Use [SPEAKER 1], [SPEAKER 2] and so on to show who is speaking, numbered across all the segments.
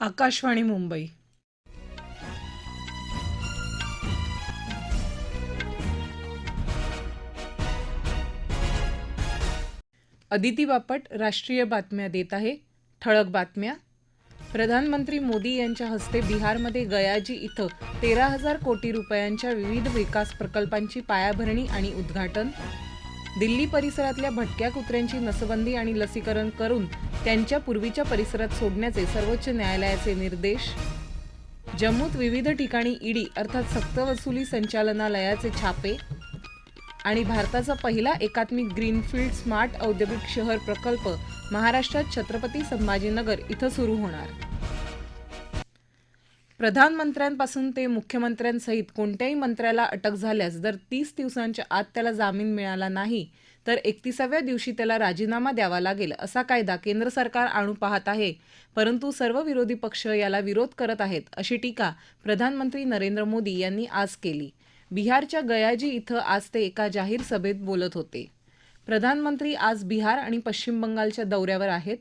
[SPEAKER 1] आकाशवाणी मुंबई. अदिती बापट राष्ट्रीय बातम्या देत आहे ठळक बातम्या. प्रधानमंत्री मोदी यांच्या हस्ते बिहारमध्ये गयाजी इथं तेरा हजार कोटी रुपयांच्या विविध विकास प्रकल्पांची पायाभरणी आणि उद्घाटन. दिल्ली परिसरातल्या भटक्या कुत्र्यांची नसबंदी आणि लसीकरण करून त्यांच्या पूर्वीच्या परिसरात सोडण्याचे सर्वोच्च न्यायालयाचे निर्देश? जम्मूत विविध ठिकाणी ईडी अर्थात सक्तवसुली संचालनालयाचे छापे? आणि भारताचा पहिला एकात्मिक ग्रीनफील्ड स्मार्ट औद्योगिक शहर प्रकल्प महाराष्ट्रात छत्रपती संभाजीनगर इथं सुरू होणार? प्रधानमंत्र्यांपासून ते मुख्यमंत्र्यांसहित कोणत्याही मंत्र्याला अटक झाल्यास जर तीस दिवसांच्या आत त्याला जामीन मिळाला नाही तर एकतीसाव्या दिवशी त्याला राजीनामा द्यावा लागेल असा कायदा केंद्र सरकार आणू पाहत आहे. परंतु सर्व विरोधी पक्ष याला विरोध करत आहेत अशी टीका प्रधानमंत्री नरेंद्र मोदी यांनी आज केली. बिहारच्या गयाजी इथं आज ते एका जाहीर सभेत बोलत होते. प्रधानमंत्री आज बिहार आणि पश्चिम बंगालच्या दौऱ्यावर आहेत.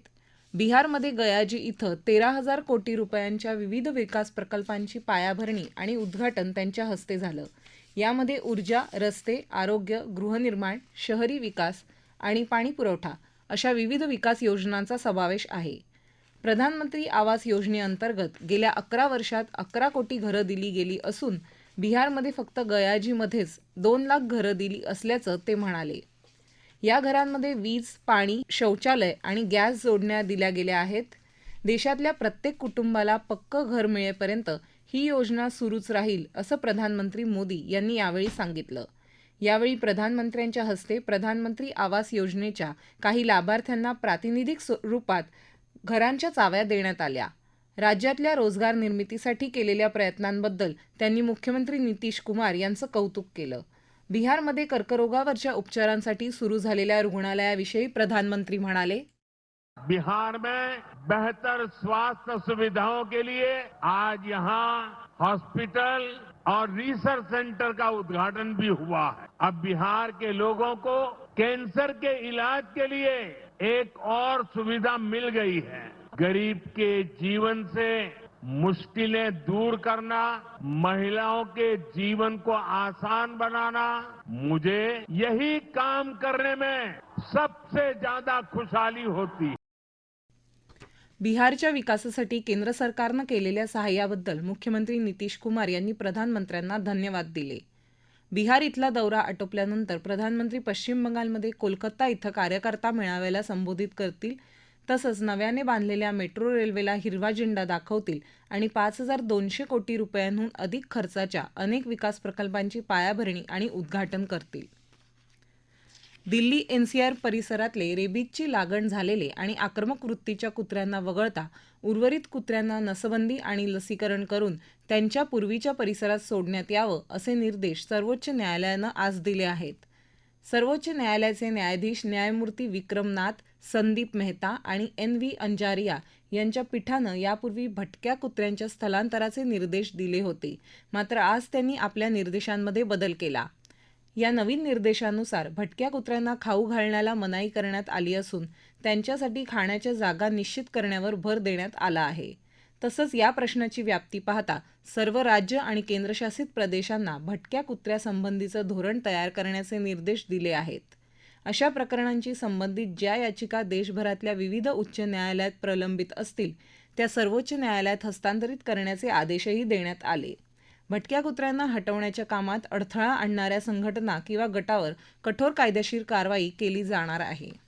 [SPEAKER 1] बिहारमध्ये गयाजी इथं तेरा हजार कोटी रुपयांच्या विविध विकास प्रकल्पांची पायाभरणी आणि उद्घाटन त्यांच्या हस्ते झालं. यामध्ये ऊर्जा रस्ते आरोग्य गृहनिर्माण शहरी विकास आणि पाणी पुरवठा अशा विविध विकास योजनांचा समावेश आहे. प्रधानमंत्री आवास योजनेअंतर्गत गेल्या अकरा वर्षात अकरा कोटी घरं दिली गेली असून बिहारमध्ये फक्त गयाजीमध्येच दोन लाख घरं दिली असल्याचं ते म्हणाले. या घरांमध्ये वीज पाणी शौचालय आणि गॅस जोडण्या दिल्या गेल्या आहेत. देशातल्या प्रत्येक कुटुंबाला पक्कं घर मिळेपर्यंत ही योजना सुरूच राहील असं प्रधानमंत्री मोदी यांनी यावेळी सांगितलं. यावेळी प्रधानमंत्र्यांच्या हस्ते प्रधानमंत्री आवास योजनेच्या काही लाभार्थ्यांना प्रातिनिधिक स्वरूपात घरांच्या चाव्या देण्यात आल्या. राज्यातल्या रोजगार निर्मितीसाठी केलेल्या प्रयत्नांबद्दल त्यांनी मुख्यमंत्री नितीश कुमार यांचं कौतुक केलं. बिहारमध्ये कर्करोगावरच्या उपचारांसाठी सुरू झालेल्या रुग्णालयाविषयी प्रधानमंत्री म्हणाले,
[SPEAKER 2] बिहार में बेहतर स्वास्थ्य सुविधाओं के लिए आज यहाँ हॉस्पिटल और रिसर्च सेंटर का उद्घाटन भी हुआ है। अब बिहार के लोगों को कैंसर के इलाज के लिए एक और सुविधा मिल गई है। गरीब के जीवन से मुश्किलें दूर करना महिलाओं के जीवन को आसान बनाना मुझे यही काम करने में सबसे ज्यादा खुशहाली होती है।
[SPEAKER 1] बिहारच्या विकासासाठी केंद्र सरकारनं केलेल्या सहाय्याबद्दल मुख्यमंत्री नितीश कुमार यांनी प्रधानमंत्र्यांना धन्यवाद दिले. बिहार इथला दौरा आटोपल्यानंतर प्रधानमंत्री पश्चिम बंगालमध्ये कोलकाता इथं कार्यकर्ता मेळाव्याला संबोधित करतील तसंच नव्याने बांधलेल्या मेट्रो रेल्वेला हिरवा झेंडा दाखवतील आणि पाच हजार दोनशे कोटी रुपयांहून अधिक खर्चाच्या अनेक विकास प्रकल्पांची पायाभरणी आणि उद्घाटन करतील. दिल्ली एनसीआर परिसरातले रेबीजची लागण झालेले आणि आक्रमक वृत्तीच्या कुत्र्यांना वगळता उर्वरित कुत्र्यांना नसबंदी आणि लसीकरण करून त्यांच्या पूर्वीच्या परिसरात सोडण्यात यावं असे निर्देश सर्वोच्च न्यायालयानं आज दिले आहेत. सर्वोच्च न्यायालयाचे न्यायाधीश न्यायमूर्ती विक्रम नाथ संदीप मेहता आणि एन व्ही अंजारिया यांच्या पीठानं यापूर्वी भटक्या कुत्र्यांच्या स्थलांतराचे निर्देश दिले होते. मात्र आज त्यांनी आपल्या निर्देशांमध्ये बदल केला. या नवीन निर्देशानुसार भटक्या कुत्र्यांना खाऊ घालण्याला मनाई करण्यात आली असून त्यांच्यासाठी खाण्याच्या जागा निश्चित करण्यावर भर देण्यात आला आहे. तसंच या प्रश्नाची व्याप्ती पाहता सर्व राज्य आणि केंद्रशासित प्रदेशांना भटक्या कुत्र्यासंबंधीचं धोरण तयार करण्याचे निर्देश दिले आहेत. अशा प्रकरणांची संबंधित ज्या याचिका देशभरातल्या विविध उच्च न्यायालयात प्रलंबित असतील त्या सर्वोच्च न्यायालयात हस्तांतरित करण्याचे आदेशही देण्यात आले. भटक्या कुत्र्यांना हटवण्याच्या कामात अडथळा आणणाऱ्या संघटना किंवा गटावर कठोर कायदेशीर कारवाई केली जाणार आहे.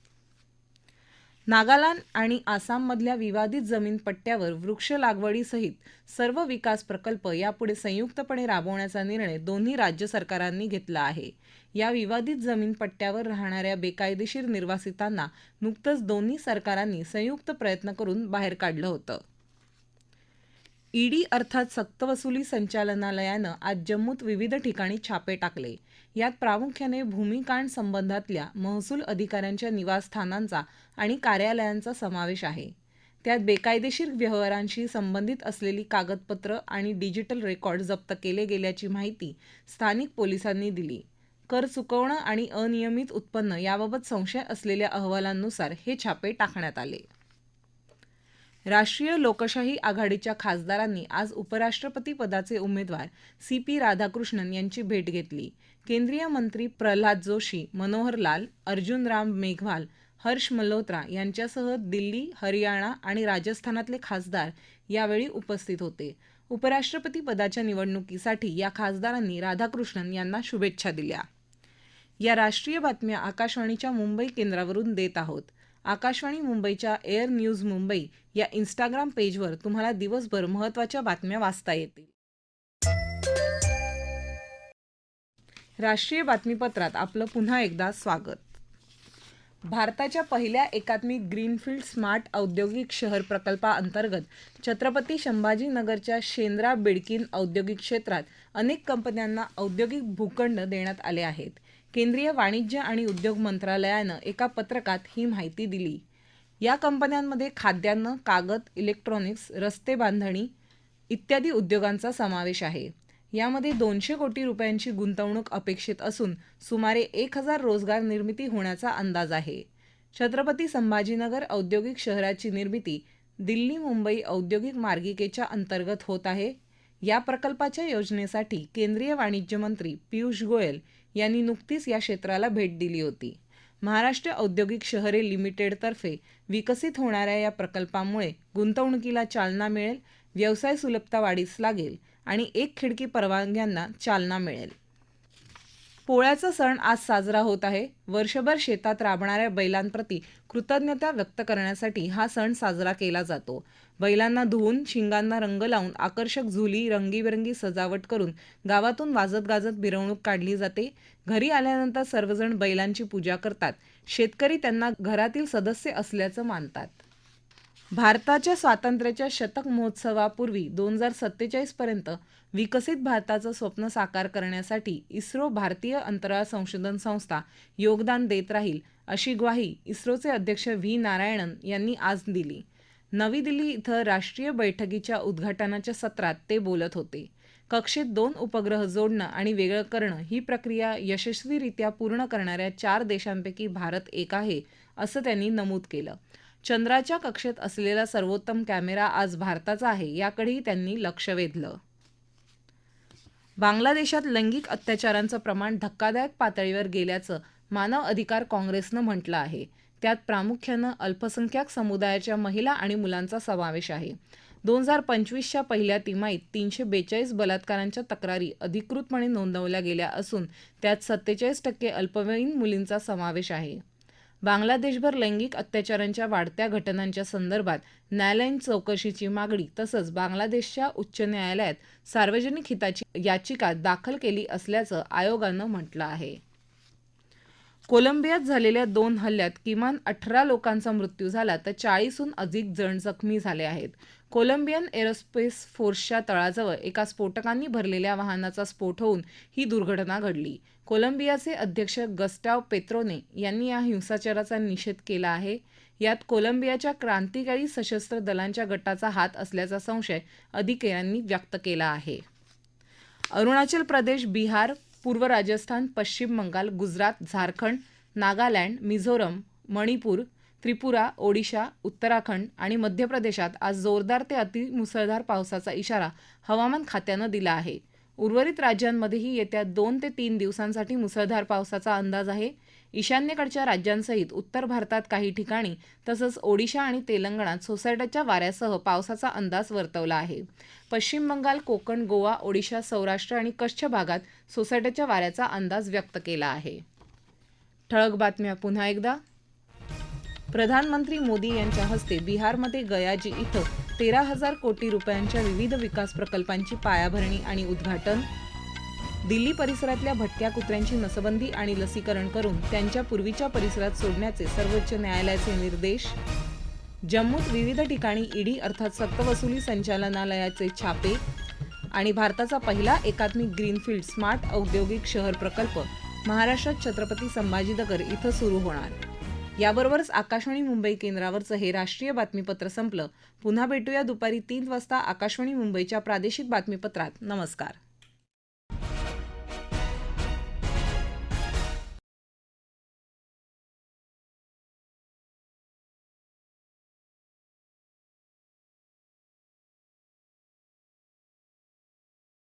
[SPEAKER 1] नागालँड आणि आसाममधल्या विवादित जमीन पट्ट्यावर वृक्ष लागवडीसहित सर्व विकास प्रकल्प यापुढे संयुक्तपणे राबवण्याचा निर्णय दोन्ही राज्य सरकारांनी घेतला आहे. या विवादित जमीन पट्ट्यावर राहणाऱ्या बेकायदेशीर निर्वासितांना नुकतंच दोन्ही सरकारांनी संयुक्त प्रयत्न करून बाहेर काढलं होतं. ईडी अर्थात सक्तवसुली संचालनालयानं आज जम्मूत विविध ठिकाणी छापे टाकले. यात प्रामुख्याने भूमिकांड संबंधातल्या महसूल अधिकाऱ्यांच्या निवासस्थानांचा आणि कार्यालयांचा समावेश आहे. त्यात बेकायदेशीर व्यवहारांशी संबंधित असलेली कागदपत्रं आणि डिजिटल रेकॉर्ड जप्त केले गेल्याची माहिती स्थानिक पोलिसांनी दिली. कर चुकवणं आणि अनियमित उत्पन्न याबाबत संशय असलेल्या अहवालांनुसार हे छापे टाकण्यात आले. राष्ट्रीय लोकशाही आघाडीच्या खासदारांनी आज उपराष्ट्रपती पदाचे उमेदवार सी पी राधाकृष्णन यांची भेट घेतली. केंद्रीय मंत्री प्रल्हाद जोशी मनोहर लाल अर्जुन राम मेघवाल हर्ष मल्होत्रा यांच्यासह दिल्ली हरियाणा आणि राजस्थानातले खासदार यावेळी उपस्थित होते. उपराष्ट्रपती पदाच्या निवडणुकीसाठी या खासदारांनी राधाकृष्णन यांना शुभेच्छा दिल्या. या राष्ट्रीय बातम्या आकाशवाणीच्या मुंबई केंद्रावरून देत आहोत. आकाशवाणी मुंबईच्या एअर न्यूज मुंबई या इंस्टाग्राम पेजवर तुम्हाला दिवसभर महत्त्वाच्या बातम्या वाचता येतील. राष्ट्रीय बातमीपत्रात आपलं पुन्हा एकदा स्वागत. भारताच्या पहिल्या एकात्मिक ग्रीनफील्ड स्मार्ट औद्योगिक शहर प्रकल्पाअंतर्गत छत्रपती संभाजीनगरच्या शेंद्रा बिडकीन औद्योगिक क्षेत्रात अनेक कंपन्यांना औद्योगिक भूखंड देण्यात आले आहेत. केंद्रीय वाणिज्य आणि उद्योग मंत्रालयानं एका पत्रकात ही माहिती दिली. या कंपन्यांमध्ये खाद्यान्न कागद इलेक्ट्रॉनिक्स रस्ते बांधणी इत्यादी उद्योगांचा समावेश आहे. यामध्ये दोनशे कोटी रुपयांची गुंतवणूक अपेक्षित असून सुमारे एक हजार रोजगार निर्मिती होण्याचा अंदाज आहे. छत्रपती संभाजीनगर औद्योगिक शहराची निर्मिती दिल्ली मुंबई औद्योगिक मार्गिकेच्या अंतर्गत होत आहे. या प्रकल्पाच्या योजनेसाठी केंद्रीय वाणिज्य मंत्री पियुष गोयल यांनी नुकतीच या क्षेत्राला भेट दिली होती. महाराष्ट्र औद्योगिक शहरे लिमिटेडतर्फे विकसित होणाऱ्या या प्रकल्पामुळे गुंतवणुकीला चालना मिळेल व्यवसाय सुलभता वाढीस लागेल आणि एक खिडकी परवानग्यांना चालना मिळेल. पोळ्याचा सण आज साजरा होत आहे. वर्षभर शेतात राबणाऱ्या बैलांप्रती कृतज्ञता व्यक्त करण्यासाठी हा सण साजरा केला जातो. बैलांना धुवून शिंगांना रंग लावून आकर्षक झुली रंगीबेरंगी सजावट करून गावातून वाजत गाजत मिरवणूक काढली जाते. घरी आल्यानंतर सर्वजण बैलांची पूजा करतात. शेतकरी त्यांना घरातील सदस्य असल्याचं मानतात. भारताच्या स्वातंत्र्याच्या शतक महोत्सवापूर्वी दोन हजार सत्तेचाळीस पर्यंत विकसित भारताचं स्वप्न साकार करण्यासाठी इस्रो भारतीय अंतराळ संशोधन संस्था योगदान देत राहील अशी ग्वाही इस्रोचे अध्यक्ष व्ही. नारायणन यांनी आज दिली. नवी दिल्ली इथं राष्ट्रीय बैठकीच्या उद्घाटनाच्या सत्रात ते बोलत होते. कक्षेत दोन उपग्रह जोडणं आणि वेगळं करणं ही प्रक्रिया यशस्वीरित्या पूर्ण करणाऱ्या चार देशांपैकी भारत एक आहे असं त्यांनी नमूद केलं. चंद्राच्या कक्षेत असलेला सर्वोत्तम कॅमेरा आज भारताचा आहे याकडेही त्यांनी लक्ष वेधलं. बांगलादेशात लैंगिक अत्याचारांचं प्रमाण धक्कादायक पातळीवर गेल्याचं मानव अधिकार काँग्रेसनं म्हटलं आहे. त्यात प्रामुख्यानं अल्पसंख्याक समुदायाच्या महिला आणि मुलांचा समावेश आहे. दोन हजार पंचवीसच्या पहिल्या तिमाहीत तीनशे बेचाळीस बलात्कारांच्या तक्रारी अधिकृतपणे नोंदवल्या गेल्या असून त्यात सत्तेचाळीस टक्के अल्पवयीन मुलींचा समावेश आहे. बांगलादेशभर लैंगिक अत्याचारांच्या वाढत्या घटनांच्या संदर्भात न्यायालयीन चौकशीची मागणी तसंच बांगलादेशच्या उच्च न्यायालयात सार्वजनिक हिताची याचिका दाखल केली असल्याचं आयोगानं म्हटलं आहे. कोलंबियात झालेल्या दोन हल्ल्यात किमान अठरा लोकांचा मृत्यू झाला तर चाळीसहून अधिक जण जखमी झाले आहेत. कोलंबियन एरोस्पेस फोर्सच्या तळाजवळ एका स्फोटकांनी भरलेल्या वाहनाचा स्फोट होऊन ही दुर्घटना घडली. कोलंबियाचे अध्यक्ष गस्टाव पेत्रोने यांनी या हिंसाचाराचा निषेध केला आहे. यात कोलंबियाच्या क्रांतिकारी सशस्त्र दलांच्या गटाचा हात असल्याचा संशय अधिकाऱ्यांनी व्यक्त केला आहे. अरुणाचल प्रदेश बिहार पूर्व राजस्थान पश्चिम बंगाल गुजरात झारखंड नागालँड मिझोरम मणिपूर त्रिपुरा ओडिशा उत्तराखंड आणि मध्य प्रदेशात आज जोरदार ते अतिमुसळधार पावसाचा इशारा हवामान खात्यानं दिला आहे. उर्वरित राज्यांमध्येही येत्या दोन ते तीन दिवसांसाठी मुसळधार पावसाचा अंदाज आहे. ईशान्येकडच्या राज्यांसहित उत्तर भारतात काही ठिकाणी तसंच ओडिशा आणि तेलंगणात सोसायट्याच्या वाऱ्यासह पावसाचा अंदाज वर्तवला आहे. पश्चिम बंगाल कोकण गोवा ओडिशा सौराष्ट्र आणि कच्छ भागात सोसायट्याच्या वाऱ्याचा अंदाज व्यक्त केला आहे. ठळक बातम्या पुन्हा एकदा. प्रधानमंत्री मोदी यांच्या हस्ते बिहारमध्ये गयाजी इथं तेरा हजार कोटी रुपयांच्या विविध विकास प्रकल्पांची पायाभरणी आणि उद्घाटन दिल्ली परिसरातल्या भटक्या कुत्र्यांची नसबंदी आणि लसीकरण करून त्यांच्या पूर्वीच्या परिसरात सोडण्याचे सर्वोच्च न्यायालयाचे निर्देश. जम्मूत विविध ठिकाणी ईडी अर्थात सक्तवसुली संचालनालयाचे छापे आणि भारताचा पहिला एकात्मिक ग्रीनफील्ड स्मार्ट औद्योगिक शहर प्रकल्प महाराष्ट्रात छत्रपती संभाजीनगर इथं सुरू होणार. याबरोबरच आकाशवाणी मुंबई केंद्रावरचं हे राष्ट्रीय बातमीपत्र संपलं. पुन्हा भेटूया दुपारी तीन वाजता आकाशवाणी मुंबईच्या प्रादेशिक बातमीपत्रात. नमस्कार.